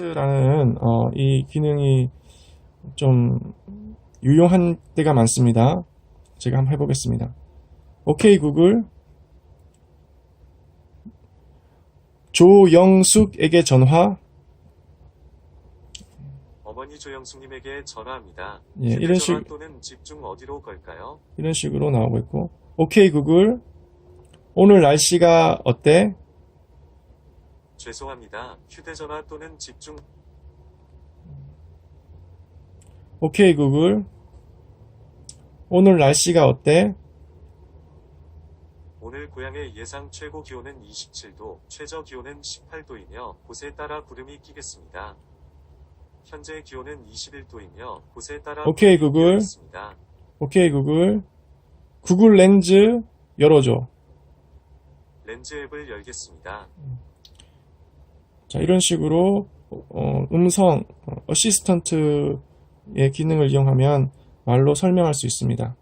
라는 어, 이 기능이 좀 유용한 때가 많습니다. 제가 한번 해보겠습니다. 오케이 구글 조영숙에게 전화 어머니 조영숙님에게 전화합니다. 예, 이런 식- 또는 집중 어디로 걸까요? 이런 식으로 나오고 있고 오케이 구글 오늘 날씨가 어때? 죄송합니다. 휴대전화 또는 집중 오케이 구글 오늘 날씨가 어때? 오늘 고향의 예상 최고 기온은 27도, 최저 기온은 18도이며 곳에 따라 구름이 끼겠습니다. 현재 기온은 21도이며 곳에 따라 오케이, 구글. 끼겠습니다. 오케이 구글 구글 렌즈 열어줘. 렌즈 앱을 열겠습니다. 자, 이런 식으로 어, 음성 어, 어시스턴트의 기능을 이용하면 말로 설명할 수 있습니다.